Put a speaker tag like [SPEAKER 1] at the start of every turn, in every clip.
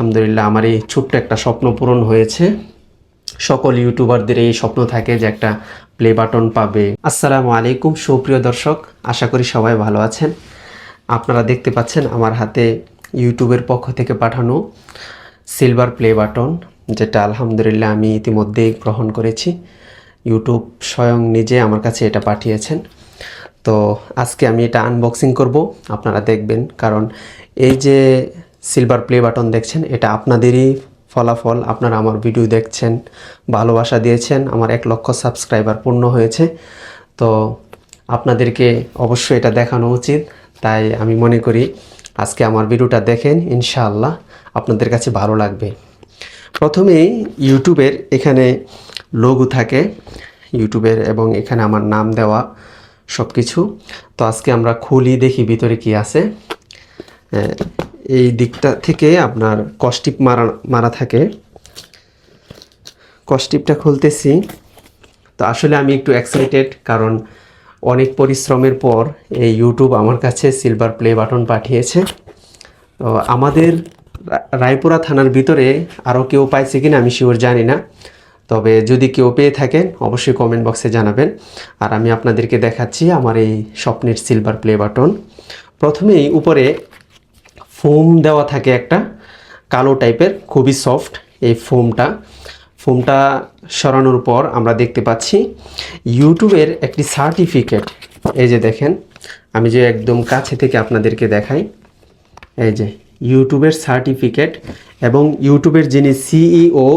[SPEAKER 1] আলহামদুলিল্লাহ আমার এই ছোট্ট একটা স্বপ্ন পূরণ হয়েছে। সকল ইউটিউবারদের এই স্বপ্ন থাকে যে একটা প্লে বাটন পাবে। আসসালামু আলাইকুম, সুপ্রিয় দর্শক, আশা করি সবাই ভালো আছেন। আপনারা দেখতে পাচ্ছেন আমার হাতে ইউটিউবের পক্ষ থেকে পাঠানো সিলভার প্লে বাটন, যেটা আলহামদুলিল্লাহ আমি ইতিমধ্যেই গ্রহণ করেছি। ইউটিউব স্বয়ং নিজে আমার কাছে এটা পাঠিয়েছেন। তো আজকে আমি এটা আনবক্সিং করব। আপনারা দেখবেন, কারণ এই যে সিলভার প্লে বাটন দেখছেন, এটা আপনাদেরই ফলাফল। আপনারা আমার ভিডিও দেখছেন, ভালোবাসা দিয়েছেন, আমার এক লক্ষ সাবস্ক্রাইবার পূর্ণ হয়েছে। তো আপনাদেরকে অবশ্যই এটা দেখানো উচিত। তাই আমি মনে করি, আজকে আমার ভিডিওটা দেখেন, ইনশাআল্লাহ আপনাদের কাছে ভালো লাগবে। প্রথমেই ইউটিউবের এখানে লোগো থাকে, ইউটিউবের এবং এখানে আমার নাম দেওয়া সব কিছু তো আজকে আমরা খুলি, দেখি ভিতরে কি আছে। এই দিকটা থেকে আপনার কস্টিপ মারা মারা থাকে। কস্টিপটা খুলতেছি। তো আসলে আমি একটু এক্সাইটেড কারণ অনেক পরিশ্রমের পর এই ইউটিউব আমার কাছে সিলভার প্লে বাটন পাঠিয়েছে। তো আমাদের রায়পুরা থানার ভিতরে আরও কেউ পাইছে কিনা আমি শিওর জানি না। তবে যদি কেউ পেয়ে থাকেন, অবশ্যই কমেন্ট বক্সে জানাবেন। আর আমি আপনাদেরকে দেখাচ্ছি আমার এই স্বপ্নের সিলভার প্লে বাটন প্রথমেই উপরে ফোম দেওয়া থাকে একটা, কালো টাইপের খুবই সফট এই ফোমটা ফোমটা সরানোর পর আমরা দেখতে পাচ্ছি ইউটিউবের একটি সার্টিফিকেট এই যে দেখেন, আমি যে একদম কাছে থেকে আপনাদেরকে দেখাই, এই যে ইউটিউবের সার্টিফিকেট এবং ইউটিউবের যিনি সিইও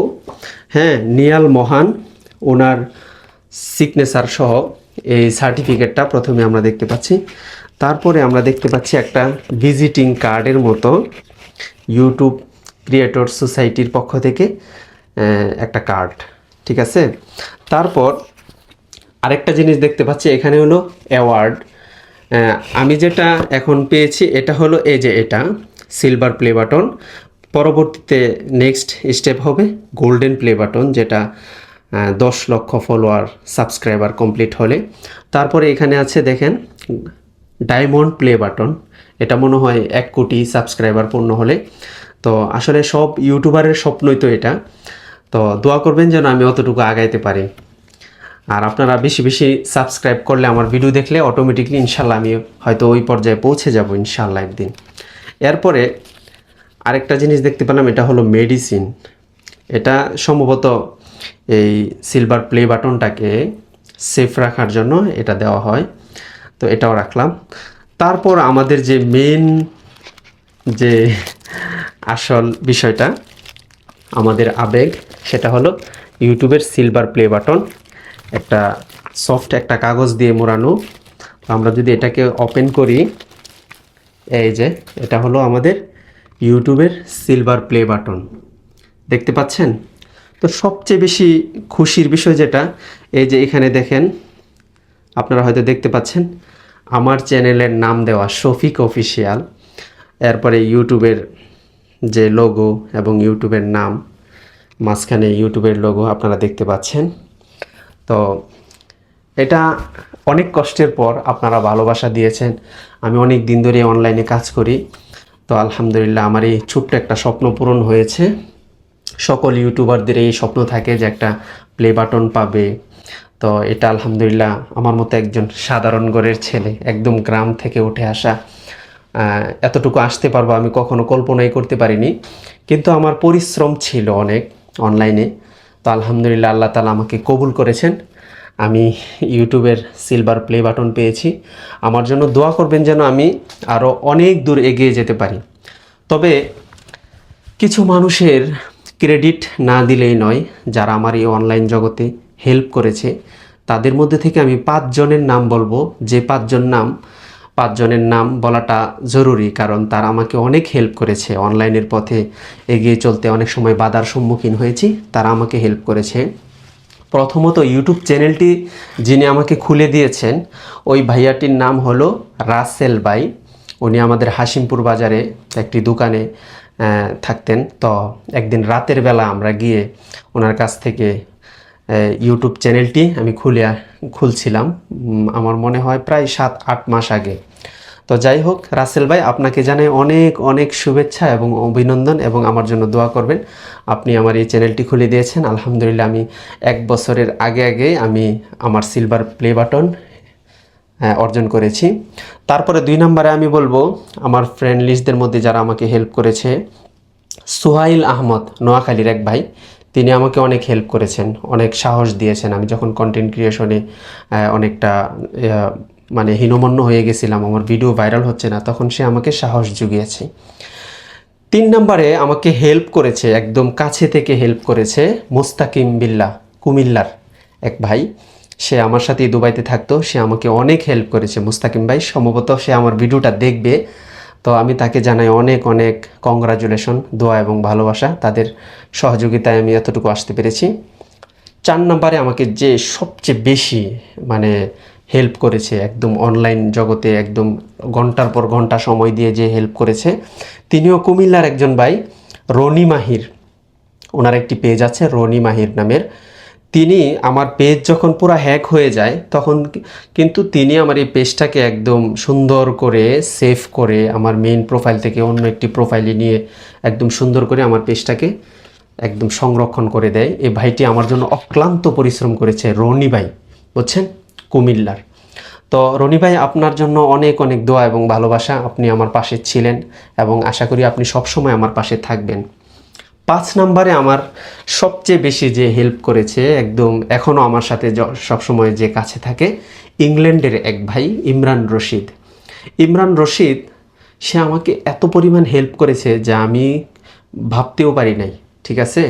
[SPEAKER 1] হ্যাঁ নিয়াল মহান, ওনার সিগনেচার সহ এই সার্টিফিকেটটা প্রথমে আমরা দেখতে পাচ্ছি। তারপরে আমরা দেখতে পাচ্ছি একটা ভিজিটিং কার্ডের মতো ইউটিউব ক্রিয়েটর সোসাইটির পক্ষ থেকে একটা কার্ড, ঠিক আছে? তারপর আরেকটা জিনিস দেখতে পাচ্ছি, এখানে হলো অ্যাওয়ার্ড। আমি যেটা এখন পেয়েছি, এটা হলো এই যে এটা, সিলভার প্লে বাটন। পরবর্তীতে নেক্সট স্টেপ হবে গোল্ডেন প্লে বাটন, যেটা দশ লক্ষ ফলোয়ার, সাবস্ক্রাইবার কমপ্লিট হলে। তারপরে এখানে আছে, দেখেন ডায়মন্ড প্লে বাটন। এটা মনে হয় এক কোটি সাবস্ক্রাইবার পূর্ণ হলে। তো আসলে সব ইউটিউবারের স্বপ্নই তো এটা। তো দোয়া করবেন যেন আমি অতটুকু আগাইতে পারি। আর আপনারা বেশি বেশি সাবস্ক্রাইব করলে আমার ভিডিও দেখলে অটোমেটিকলি ইনশাল্লাহ আমি হয়তো ওই পর্যায়ে পৌঁছে যাব ইনশাল্লাহ একদিন। এরপরে আরেকটা জিনিস দেখতে পেলাম, এটা হলো মেডিসিন এটা সম্ভবত এই সিলভার প্লে বাটনটাকে সেফ রাখার জন্য এটা দেওয়া হয়। তো এটাও রাখলাম। তারপর আমাদের যে মেন যে আসল বিষয়টা, আমাদের আবেগ, সেটা হলো ইউটিউবের সিলভার প্লে বাটন একটা সফট একটা কাগজ দিয়ে মোড়ানো। আমরা যদি এটাকে ওপেন করি, এই যে এটা হলো আমাদের ইউটিউবের সিলভার প্লে বাটন দেখতে পাচ্ছেন? তো সবচেয়ে বেশি খুশির বিষয় যেটা, এই যে এখানে দেখেন আপনারা হয়তো দেখতে পাচ্ছেন, আমার চ্যানেলের নাম দেওয়া শফিক অফিসিয়াল। এরপরে ইউটিউবের যে লোগো এবং ইউটিউবের নাম, মাঝখানে ইউটিউবের লোগো আপনারা দেখতে পাচ্ছেন। তো এটা অনেক কষ্টের পর আপনারা ভালোবাসা দিয়েছেন। আমি অনেক দিন ধরে অনলাইনে কাজ করি। তো আলহামদুলিল্লাহ আমার এই ছোট্ট একটা স্বপ্ন পূরণ হয়েছে। সকল ইউটিউবারদের এই স্বপ্ন থাকে যে একটা প্লে বাটন পাবে তো এটা আলহামদুলিল্লাহ আমার মতো একজন সাধারণ ঘরের ছেলে, একদম গ্রাম থেকে উঠে আসা। এতটুকু আসতে পারব আমি কখনো কল্পনাই করতে পারিনি। কিন্তু আমার পরিশ্রম ছিল অনেক অনলাইনে তো আলহামদুলিল্লাহ আল্লাহ তালা আমাকে কবুল করেছেন। আমি ইউটিউবের সিলভার প্লে বাটন পেয়েছি। আমার জন্য দোয়া করবেন যেন আমি আরও অনেক দূর এগিয়ে যেতে পারি। তবে কিছু মানুষের ক্রেডিট না দিলেই নয়, যারা আমার এই অনলাইন জগতে হেল্প করেছে। তাদের মধ্যে থেকে আমি পাঁচজনের নাম বলব। যে পাঁচজন নাম, পাঁচজনের নাম বলাটা জরুরি কারণ তারা আমাকে অনেক হেল্প করেছে। অনলাইনের পথে এগিয়ে চলতে অনেক সময় বাধার সম্মুখীন হয়েছি, তারা আমাকে হেল্প করেছে। প্রথমত ইউটিউব চ্যানেলটি যিনি আমাকে খুলে দিয়েছেন, ওই ভাইয়াটির নাম হলো রাসেল বাই উনি আমাদের হাসিমপুর বাজারে একটি দোকানে থাকতেন। তো একদিন রাতের বেলা আমরা গিয়ে ওনার কাছ থেকে ইউটিউব চ্যানেলটি আমি খুলে খুলছিলাম। আমার মনে হয় প্রায় সাত, আট মাস আগে। তো যাই হোক, রাসেল ভাই, আপনাকে জানাই অনেক অনেক শুভেচ্ছা এবং অভিনন্দন এবং আমার জন্য দোয়া করবেন। আপনি আমার এই চ্যানেলটি খুলে দিয়েছেন। আলহামদুলিল্লাহ, আমি এক বছরের আগে আগে আমি আমার সিলভার প্লে বাটন অর্জন করেছি। তারপরে দুই নম্বরে আমি বলব, আমার ফ্রেন্ড লিস্টদের মধ্যে যারা আমাকে হেল্প করেছে, সোহাইল আহমদ, নোয়াখালীর এক ভাই। তিনি আমাকে অনেক হেল্প করেছেন, অনেক সাহস দিয়েছেন। আমি যখন কন্টেন্ট ক্রিয়েশনে অনেকটা মানে হীনমন্য হয়ে গেছিলাম, আমার ভিডিও ভাইরাল হচ্ছে না, তখন সে আমাকে সাহস জুগিয়েছে। তিন নম্বরে আমাকে হেল্প করেছে, একদম কাছে থেকে হেল্প করেছে মোস্তাকিম বিল্লা কুমিল্লার এক ভাই। সে আমার সাথে দুবাইতে থাকতো, সে আমাকে অনেক হেল্প করেছে। মুস্তাকিম ভাই, সম্ভবত সে আমার ভিডিওটা দেখবে। তো আমি তাকে জানাই অনেক অনেক কংগ্রাচুলেশন দোয়া এবং ভালোবাসা। তাদের সহযোগিতায় আমি এতটুকু আসতে পেরেছি। চার নম্বরে আমাকে যে সবচেয়ে বেশি মানে হেল্প করেছে একদম অনলাইন জগতে একদম ঘণ্টার পর ঘণ্টা সময় দিয়ে যে হেল্প করেছে, তিনিও কুমিল্লার একজন ভাই, রনি মাহির। ওনার একটি পেজ আছে, রনি মাহির নামের। তিনি আমার পেজ যখন পুরো হ্যাক হয়ে যায়, তখন কিন্তু তিনি আমার এই পেজটাকে একদম সুন্দর করে সেভ করে আমার মেইন প্রোফাইল থেকে অন্য একটি প্রোফাইলে নিয়ে একদম সুন্দর করে আমার পেজটাকে একদম সংরক্ষণ করে দেয়। এই ভাইটি আমার জন্য অক্লান্ত পরিশ্রম করেছে, রনি ভাই, বুঝছেন? কুমিল্লার। তো রনি ভাই, আপনার জন্য অনেক অনেক দোয়া এবং ভালোবাসা। আপনি আমার পাশে ছিলেন এবং আশা করি আপনি সবসময় আমার পাশে থাকবেন। পাঁচ নম্বরে আমার সবচেয়ে বেশি যে হেল্প করেছে একদম এখনও আমার সাথে সবসময় যে কাছে থাকে ইংল্যান্ডের এক ভাই, ইমরান রশিদ। ইমরান রশিদ, সে আমাকে এত পরিমাণ হেল্প করেছে যা আমি ভাবতেও পারি নাই, ঠিক আছে?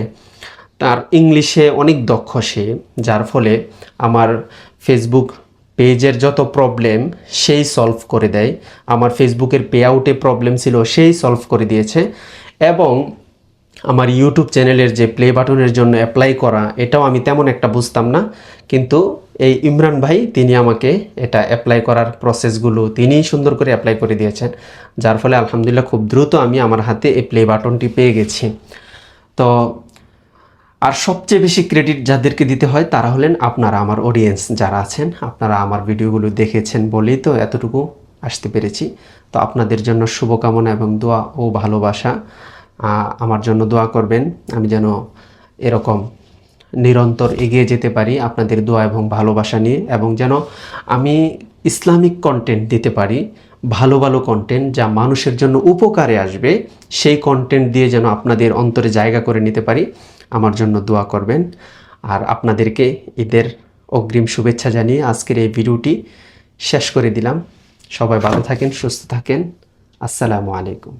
[SPEAKER 1] তার ইংলিশে অনেক দক্ষ সে, যার ফলে আমার ফেসবুক পেজের যত প্রবলেম সেই সলভ করে দেয়। আমার ফেসবুকের পে আউটে প্রবলেম ছিল, সেই সলভ করে দিয়েছে। এবং আমার ইউটিউব চ্যানেলের যে প্লে বাটনের জন্য অ্যাপ্লাই করা, এটাও আমি তেমন একটা বুঝতাম না। কিন্তু এই ইমরান ভাই, তিনি আমাকে এটা অ্যাপ্লাই করার প্রসেসগুলো তিনিই সুন্দর করে অ্যাপ্লাই করে দিয়েছেন। যার ফলে আলহামদুলিল্লাহ খুব দ্রুত আমি আমার হাতে এই প্লে বাটনটি পেয়ে গেছি। তো, আর সবচেয়ে বেশি ক্রেডিট যাদেরকে দিতে হয়, তারা হলেন আপনারা, আমার অডিয়েন্স যারা আছেন। আপনারা আমার ভিডিওগুলো দেখেছেন বলেই তো এতটুকু আসতে পেরেছি। তো আপনাদের জন্য শুভকামনা এবং দোয়া ও ভালোবাসা। আমার জন্য দোয়া করবেন। আমি যেন এরকম নিরন্তর এগিয়ে যেতে পারি আপনাদের দোয়া এবং ভালোবাসা নিয়ে এবং যেন আমি ইসলামিক কন্টেন্ট দিতে পারি, ভালো ভালো কন্টেন্ট যা মানুষের জন্য উপকারে আসবে, সেই কন্টেন্ট দিয়ে যেন আপনাদের অন্তরে জায়গা করে নিতে পারি। আমার জন্য দোয়া করবেন। আর আপনাদেরকে ঈদের অগ্রিম শুভেচ্ছা জানিয়ে আজকের এই ভিডিওটি শেষ করে দিলাম। সবাই ভালো থাকেন, সুস্থ থাকেন। আসসালামু আলাইকুম।